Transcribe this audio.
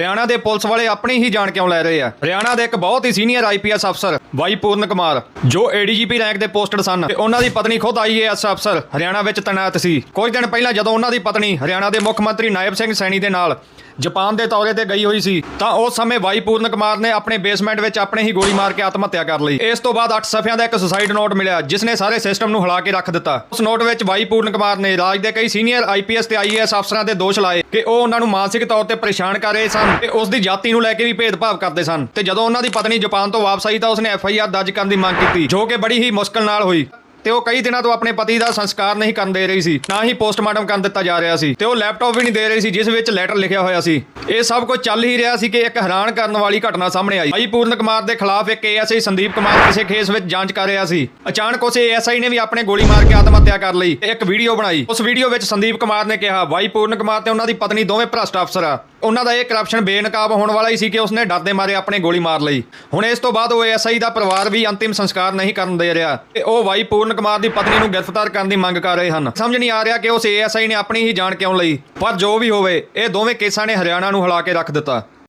ਹਰਿਆਣਾ ਦੇ ਪੁਲਿਸ ਵਾਲੇ ਆਪਣੀ ਹੀ ਜਾਣ ਕਿਉਂ ਲੈ ਰਹੇ ਆ? ਹਰਿਆਣਾ ਦੇ ਇੱਕ ਬਹੁਤ ਹੀ ਸੀਨੀਅਰ ਆਈਪੀਐਸ ਅਫਸਰ ਵਾਈ ਪੂਰਨ ਕੁਮਾਰ, ਜੋ ਏਡੀਜੀਪੀ ਰੈਂਕ ਦੇ ਪੋਸਟਡ ਸਨ ਤੇ ਉਹਨਾਂ ਦੀ ਪਤਨੀ ਖੁਦ ਆਈਏਐਸ ਅਫਸਰ ਹਰਿਆਣਾ ਵਿੱਚ ਤੈਨਾਤ ਸੀ। ਕੁਝ ਦਿਨ ਪਹਿਲਾਂ ਜਦੋਂ ਉਹਨਾਂ ਦੀ ਪਤਨੀ ਹਰਿਆਣਾ ਦੇ ਮੁੱਖ ਮੰਤਰੀ ਨਾਇਬ ਸਿੰਘ ਸੈਣੀ ਦੇ ਨਾਲ ਜਾਪਾਨ ਦੇ ਦੌਰੇ ਤੇ ਗਈ ਹੋਈ ਸੀ, ਤਾਂ ਉਸ ਸਮੇਂ ਵਾਈ ਪੂਰਨ ਕੁਮਾਰ ਨੇ ਆਪਣੇ ਬੇਸਮੈਂਟ ਵਿੱਚ ਆਪਣੇ ਹੀ ਗੋਲੀ ਮਾਰ ਕੇ ਆਤਮ ਹੱਤਿਆ ਕਰ ਲਈ। ਇਸ ਤੋਂ ਬਾਅਦ 8 ਸਫ਼ਿਆਂ ਦਾ ਇੱਕ ਸੁਸਾਈਡ ਨੋਟ ਮਿਲਿਆ ਜਿਸ ਨੇ ਸਾਰੇ ਸਿਸਟਮ ਨੂੰ ਹਿਲਾ ਕੇ ਰੱਖ ਦਿੱਤਾ। ਉਸ ਨੋਟ ਵਿੱਚ ਵਾਈ ਪੂਰਨ ਕੁਮਾਰ ਨੇ ਰਾਜ ਦੇ ਕਈ ਸੀਨੀਅਰ ਆਈਪੀਐਸ ਤੇ ਆਈਏਐਸ ਅਫਸਰਾਂ ਤੇ ਦੋਸ਼ ਲਾਏ ਕਿ ਉਹ ਉਹਨਾਂ ਨੂੰ ਮਾਨਸਿਕ ਤੌਰ ਤੇ ਪਰੇਸ਼ਾਨ ਕਰ ਰਹੇ ਸਨ ਤੇ ਉਸ ਦੀ ਜਾਤੀ ਨੂੰ ਲੈ ਕੇ ਵੀ ਭੇਦਭਾਵ ਕਰਦੇ ਸਨ। ਤੇ ਜਦੋਂ ਉਹਨਾਂ ਦੀ ਪਤਨੀ ਜਾਪਾਨ ਤੋਂ ਵਾਪਸ ਆਈ, ਤਾਂ ਉਸਨੇ ਐਫਆਈਆਰ ਦਰਜ ਕਰਨ ਦੀ ਮੰਗ ਕੀਤੀ, ਜੋ ਕਿ ਬੜੀ ਹੀ ਮੁਸ਼ਕਲ ਨਾਲ ਹੋਈ। ਤੇ ਉਹ ਕਈ ਦਿਨਾਂ ਤੋਂ ਆਪਣੇ ਪਤੀ ਦਾ ਸੰਸਕਾਰ ਨਹੀਂ ਕਰਨ ਦੇ ਰਹੀ ਸੀ, ਨਾ ਹੀ ਪੋਸਟਮਾਰਟਮ ਕਰਨ ਦਿੱਤਾ ਜਾ ਰਿਹਾ ਸੀ ਤੇ ਉਹ ਲੈਪਟਾਪ ਵੀ ਨਹੀਂ ਦੇ ਰਹੀ ਸੀ, ਜਿਸ ਵਿੱਚ ਲੈਟਰ ਲਿਖਿਆ ਹੋਇਆ ਸੀ। ਇਹ ਸਭ ਕੁਝ ਚੱਲ ਹੀ ਰਿਹਾ ਸੀ ਕਿ ਇੱਕ ਹੈਰਾਨ ਕਰਨ ਵਾਲੀ ਘਟਨਾ ਸਾਹਮਣੇ ਆਈ। ਭਾਈ ਪੂਰਨ ਕੁਮਾਰ ਦੇ ਖਿਲਾਫ ਇੱਕ ਏਐਸਆਈ ਸੰਦੀਪ ਕੁਮਾਰ ਕਿਸੇ ਕੇਸ ਵਿੱਚ ਜਾਂਚ ਕਰ ਰਿਹਾ ਸੀ। ਅਚਾਨਕ ਉਸ ਏਐਸਆਈ ਨੇ ਵੀ ਆਪਣੇ ਗੋਲੀ ਮਾਰ ਕੇ ਆਤਮ ਹੱਤਿਆ ਕਰ ਲਈ। ਤੇ ਇੱਕ ਵੀਡੀਓ ਬਣਾਈ। ਉਸ ਵੀਡੀਓ ਵਿੱਚ ਸੰਦੀਪ ਕੁਮਾਰ ਨੇ ਕਿਹਾ, ਭਾਈ ਪੂਰਨ ਕੁਮਾਰ ਤੇ ਉਹਨਾਂ ਦੀ ਪਤਨੀ ਦੋਵੇਂ ਭ੍ਰਸ਼ਟ ਅਫਸਰ ਆ। ਉਹਨਾਂ ਦਾ ਇਹ ਕਰਪਸ਼ਨ ਬੇਨਕਾਬ ਹੋਣ ਵਾਲਾ ਹੀ ਸੀ ਕਿ ਉਸਨੇ ਡਰਦੇ ਮਾਰੇ ਆਪਣੇ ਗੋਲੀ ਮਾਰ ਲਈ। ਹੁਣ ਇਸ ਤੋਂ ਬਾਅਦ ਉਹ ਐਸਆਈ ਦਾ ਪਰਿਵਾਰ ਵੀ ਅੰਤਿਮ ਸੰਸਕਾਰ ਨਹੀਂ ਕਰਨ ਦੇ ਰਿਹਾ ਤੇ ਉਹ ਵਾਈ ਪੂਰਨ ਕੁਮਾਰ ਦੀ ਪਤਨੀ ਨੂੰ ਗ੍ਰਿਫਤਾਰ ਕਰਨ ਦੀ ਮੰਗ ਕਰ ਰਹੇ ਹਨ। ਸਮਝ ਨਹੀਂ ਆ ਰਿਹਾ ਕਿ ਉਸ ਏਐਸਆਈ ਨੇ ਆਪਣੀ ਹੀ ਜਾਨ ਕਿਉਂ ਲਈ, ਪਰ ਜੋ ਵੀ ਹੋਵੇ, ਇਹ ਦੋਵੇਂ ਕੇਸਾਂ ਨੇ ਹਰਿਆਣਾ ਨੂੰ ਹਿਲਾ ਕੇ ਰੱਖ ਦਿੱਤਾ।